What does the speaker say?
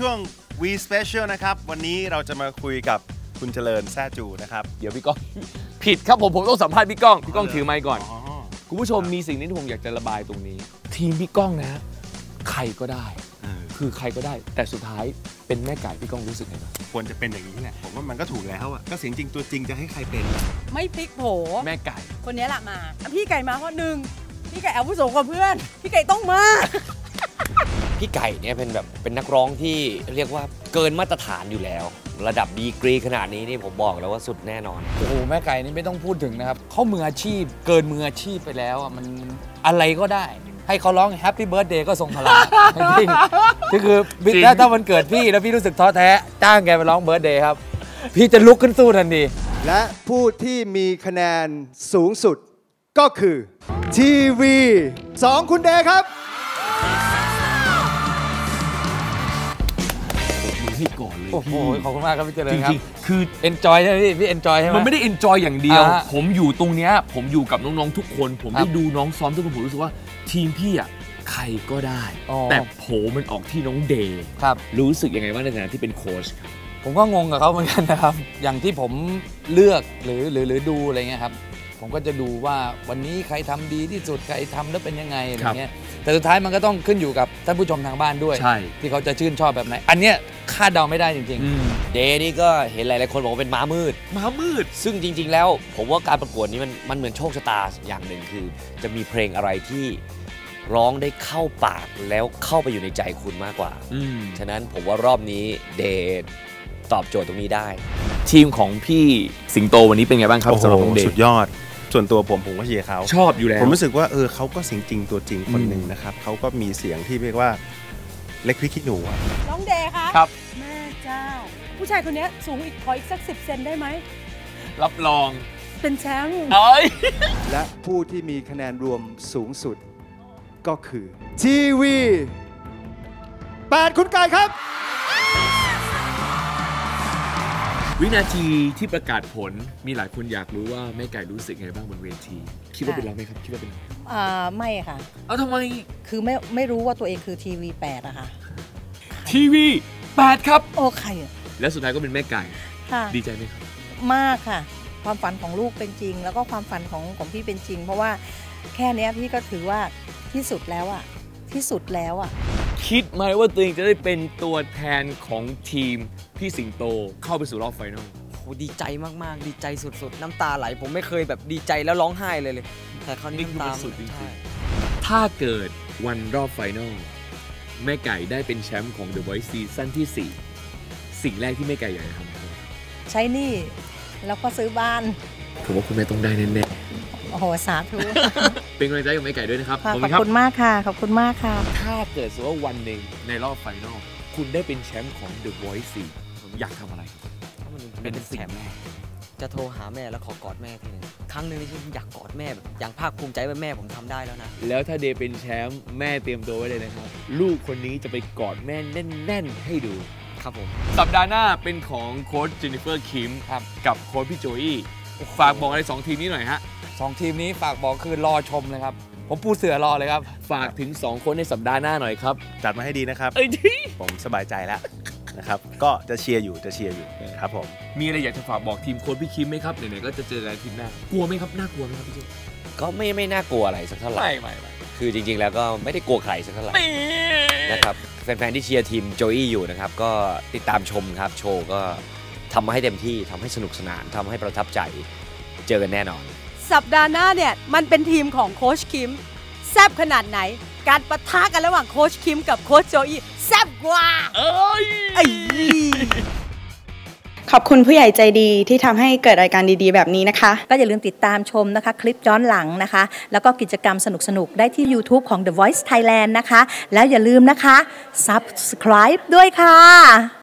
ช่วง We Special นะครับ วันนี้เราจะมาคุยกับคุณเจริญแซ่จูนะครับ เดี๋ยวพี่ก้อง ผิดครับผมผมต้องสัมภาษณ์พี่ก้อง พี่ก้องถือไมค์ก่อนอ๋อคุณผู้ชมมีสิ่งนี้ที่ผมอยากจะระบายตรงนี้ ทีมพี่ก้องนะ ใครก็ได้เออคือใครก็ได้ แต่สุดท้ายเป็นแม่ไก่พี่ก้องรู้สึกไงบ้างควรจะเป็นอย่างนี้แหละผมว่ามันก็ถูกแล้วอะก็เสียงจริงตัวจริงจะให้ใครเป็นไม่พลิกโผแม่ไก่ คนนี้แหละมา พี่ไก่มาเพราะหนึ่งพี่ไก่อาวุโสกว่าเพื่อน พี่ไก่ต้องมา พี่ไก่เนี่ยเป็นแบบเป็นนักร้องที่เรียกว่าเกินมาตรฐานอยู่แล้ว ระดับดีกรีขนาดนี้นี่ผมบอกแล้วว่าสุดแน่นอน โอ้โหแม่ไก่นี่ไม่ต้องพูดถึงนะครับเขามืออาชีพเกินมืออาชีพไปแล้วอะมันอะไรก็ได้ ให้เขาร้อง Happy Birthday ก็ทรงพลัง จริงๆก็คือถ้าถ้าวันเกิดพี่แล้วพี่รู้สึกท้อแท้จ้างแกไปร้อง Birthday ครับ พี่จะลุกขึ้นสู้ทันที และผู้ที่มีคะแนนสูงสุดก็คือทีวี2คุณเดครับ ให้ก่อนเลยโอ้โหพี่ขอบคุณมากครับพี่เจริจญครัริบงๆคือ enjoy ใช่ไหมพี่พี่ enjoy ใช่ไหม มันไม่ได้เอนจอยอย่างเดียว อ่าฮะผมอยู่ตรงเนี้ย ผมอยู่กับน้อง ๆ ทุกคน ผมครัได้บดูน้องซ้อมทุกคน ผมรู้สึกว่าทีมพี่อะ ใครก็ได้ อ๋อ แต่โผมันออกที่น้องเดย์ครับ รู้สึกยังไงบ้างในฐานะที่เป็นโค้ชครับ ผมก็งงกับเขาเหมือนกันนะครับ อย่างที่ผมเลือกหรือหรือหรือดูอะไรเงี้ยครับ ผมก็จะดูว่าวันนี้ใครทำดีที่สุดใครทำแล้วเป็นยังไงอะไรเงี้ยแต่สุดท้ายมันก็ต้องขึ้นอยู่กับท่านผู้ชมทางบ้านด้วยใช่ที่เขาจะชื่นชอบแบบไหน อันเนี้ยคาดเดาไม่ได้จริงอืมเดนี่ก็เห็นหลายๆคนบอกว่าเป็นม้ามืด ม้ามืด ซึ่งจริง ๆ แล้ว ผมว่าการประกวดนี้มันมันเหมือนโชคชะตาอย่างหนึ่งคือ จะมีเพลงอะไรที่ร้องได้เข้าปากแล้วเข้าไปอยู่ในใจคุณมากกว่าอืมฉะนั้นผมว่ารอบนี้เดตอบโจทย์ตรงนี้ได้ ทีมของพี่สิงโตวันนี้เป็นไงบ้างครับโอ้โหสำหรับน้องเดสุดยอด ส่วนตัวผมผมก็เชียร์เขาชอบอยู่แล้ว ผมรู้สึกว่าเออเขาก็เสียงจริงตัวจริงคนอืมหนึ่งนะครับเขาก็มีเสียงที่เรียกว่าเล็กพริกขี้หนูอะน้องเดย์คะครับ แม่เจ้า ผู้ชายคนนี้สูงอีกขออีกสักสิบเซนได้ไหม รับรองเป็นแชมป์เอ้ยและผู้ที่มีคะแนนรวมสูงสุดก็คือทีวี8คุณไก่ครับ วินาทีที่ประกาศผลมีหลายคนอยากรู้ว่าแม่ไก่รู้สึกไงบ้างบนเวที คิดว่าเป็นเราไหมครับคิดว่าเป็นเราอ่าไม่ค่ะ เอ้าทำไมคือไม่ไม่รู้ว่าตัวเองคือทีวีแปดอะค่ะทีวี8ครับ โอ้ใครอะและสุดท้ายก็เป็นแม่ไก่ค่ะ ดีใจไหมครับมากค่ะ ความฝันของลูกเป็นจริง แล้วก็ความฝันของของพี่เป็นจริง เพราะว่าแค่เนี้ยพี่ก็ถือว่าที่สุดแล้วอะที่สุดแล้วอะ คิดไหมว่าตัวเองจะได้เป็นตัวแทนของทีมพี่สิงโตเข้าไปสู่รอบไฟนอลโหดีใจมากๆ ดีใจสุดๆ น้ำตาไหล ผมไม่เคยแบบดีใจแล้วร้องไห้เลยเลย แต่คราวนี้นี่คือน้ำตามันสุดจริงๆใช่ถ้าเกิดวันรอบไฟนอลแม่ไก่ได้เป็นแชมป์ของ The Voice ซีซั่นที่ 4 สิ่งแรกที่แม่ไก่อยากจะทำคือใช้หนี่แล้วก็ซื้อบ้าน ผมว่าคุณแม่ต้องได้แน่โอ้โห สาธุๆ เป็นกำลังใจกับแม่ไก่ด้วยนะครับค่ะขอบขคุอบณครับคุณมากค่ะ ขอบคุณมากค่ะ ถ้าเกิดสมมติว่าวันหนึ่งในรอบไฟนอลคุณได้เป็นแชมป์ของ The Voice 4ผมอยากทำอะไรครับถ้ามันเป็นเป็นสิ่แชงมป์แรกจะโทรหาแม่แล้วขอกอดแม่ทีหนึงครั้งหนึ่งในชีวิตผมอยากกอดแม่แบบอย่างภาคภูมิใจว่าแม่ผมทำได้แล้วนะ แล้วถ้าเดย์เป็นแชมป์แม่เตรียมตัวไว้เลยนะครับ ลูกคนนี้จะไปกอดแม่แน่นๆ ให้ดูครับผม สัปดาห์หน้าเป็นของโค้ชเจนนิเฟอร์คิมครับกับโค้ชพี่โจอี้ฝากบอกอะไรสองทีมนี้หน่อยฮะ สองทีมนี้ฝากบอกคือรอชมเลยครับ ผมปูเสือรอเลยครับ ฝากถึง 2 คนในสัปดาห์หน้าหน่อยครับ จัดมาให้ดีนะครับ เอ้ยที่ผมสบายใจแล้วนะครับ ก็จะเชียร์อยู่จะเชียร์อยู่ครับผม มีอะไรอยากจะฝากบอกทีมโค้ชพี่คิมไหมครับไหนๆก็จะเจอกันทีมหน้ากลัวไหมครับน่ากลัวไหมครับพี่โจก็ไม่ไม่น่ากลัวอะไรสักเท่าไหร่ ไม่ไม่ไม่คือจริงๆแล้วก็ไม่ได้กลัวใครสักเท่าไหร่นะครับแฟนๆที่เชียร์ทีมโจอี้อยู่นะครับก็ติดตามชมครับโชว์ก็ทำมาให้เต็มที่ทำให้สนุกสนานทำให้ประทับใจเจอกันแน่นอน สัปดาห์หน้าเนี่ย มันเป็นทีมของโค้ชคิม แซบขนาดไหน การปะทะกันระหว่างโค้ชคิมกับโค้ชโจอี้แซบกว่า เอ้ยไอ้ขอบคุณผู้ใหญ่ใจดีที่ทำให้เกิดรายการดีๆ แบบนี้นะคะ ก็อย่าลืมติดตามชมนะคะ คลิปย้อนหลังนะคะ แล้วก็กิจกรรมสนุกๆ ได้ที่ YouTube ของ The Voice Thailand นะคะ แล้วอย่าลืมนะคะ Subscribe ด้วยค่ะ